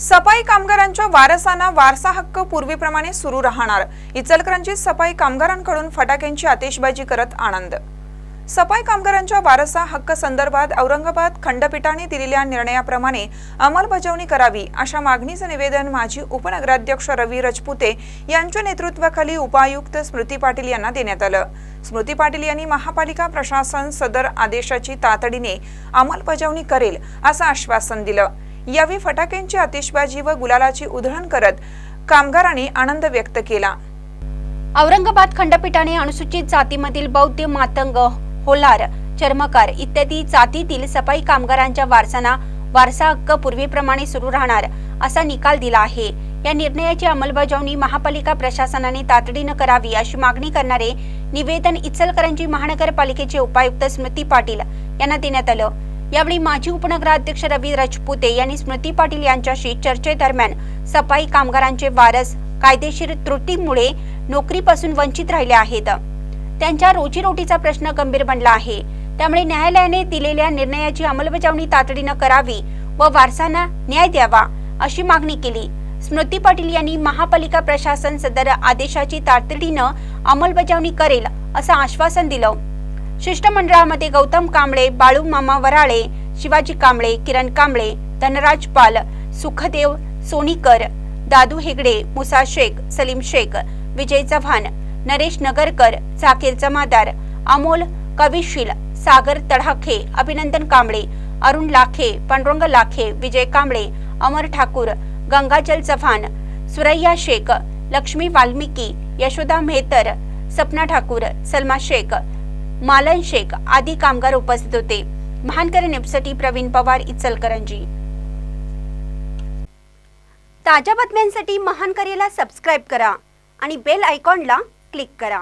सफाई कामगारांच्या वारसांना वारसा हक्क पूर्वीप्रमाणे सुरू राहणार. इचलकरंजीत सफाई कामगारांकडून फटाक्यांची आतिषबाजी करत आनंद. सफाई कामगारांच्या वारसा हक्क संदर्भात औरंगाबाद खंडपीठाने दिलेल्या निर्णयाप्रमाणे अंमलबजावणी करावी अशा मागणीचं निवेदन माजी उपनगराध्यक्ष रवी रजपुते यांच्या नेतृत्वाखाली उपायुक्त स्मृती पाटील यांना देण्यात आलं. स्मृती पाटील यांनी महापालिका प्रशासन सदर आदेशाची तातडीने अंमलबजावणी करेल असं आश्वासन दिलं. यावेळी फटाक्यांची आतिषबाजी व गुलालाची उधळण करत कामगारांनी आनंद व्यक्त केला. औरंगाबाद खंडपीठाने अनुसूचित जातीमधील बौद्ध मातंग होलार चर्मकार इत्यादी जातीतील सफाई कामगारांच्या वारसांना वारसा हक्क पूर्वीप्रमाणे सुरू राहणार असा निकाल दिला आहे. या निर्णयाची अंमलबजावणी महापालिका प्रशासनाने तातडीनं करावी अशी मागणी करणारे निवेदन इचलकरंजी महानगरपालिकेचे उपायुक्त स्मृती पाटील यांना देण्यात आलं. यावेळी माजी उपनगराध्यक्ष रवी राजपुते यांनी स्मृती पाटील यांच्याशी चर्चेदरम्यान सफाई कामगारांचे वारस कायदेशीर त्रुटीमुळे नोकरीपासून वंचित राहिले आहेत. त्यांच्या रोजीरोटीचा प्रश्न गंभीर बनला आहे. त्यामुळे न्यायालयाने दिलेल्या निर्णयाची अंमलबजावणी तातडीनं करावी व वारसांना न्याय द्यावा अशी मागणी केली. स्मृती पाटील यांनी महापालिका प्रशासन सदर आदेशाची तातडीनं अंमलबजावणी करेल असं आश्वासन दिलं. शिष्टमंडळामध्ये गौतम कांबळे बाळू मामा वराळे शिवाजी कांबळे किरण कांबळे धनराज पाल सुखदेव सोनीकर दादू हेगडे मुसा शेख सलीम शेख विजय चव्हाण नरेश नगरकर झाकीर जमादार अमोल कविशील सागर तडाखे अभिनंदन कांबळे अरुण लाखे पांडुरंग लाखे विजय कांबळे अमर ठाकूर गंगाजल चव्हाण सुरैया शेख लक्ष्मी वाल्मिकी यशोदा मेहतर सपना ठाकूर सलमा शेख मालन शेख आदी कामगार उपस्थित होते. महानकर न्यूजसाठी प्रवीण पवार इचलकरंजी. ताज्या बातम्यांसाठी महानकरेला सबस्क्राईब करा आणि बेल आयकॉनला क्लिक करा.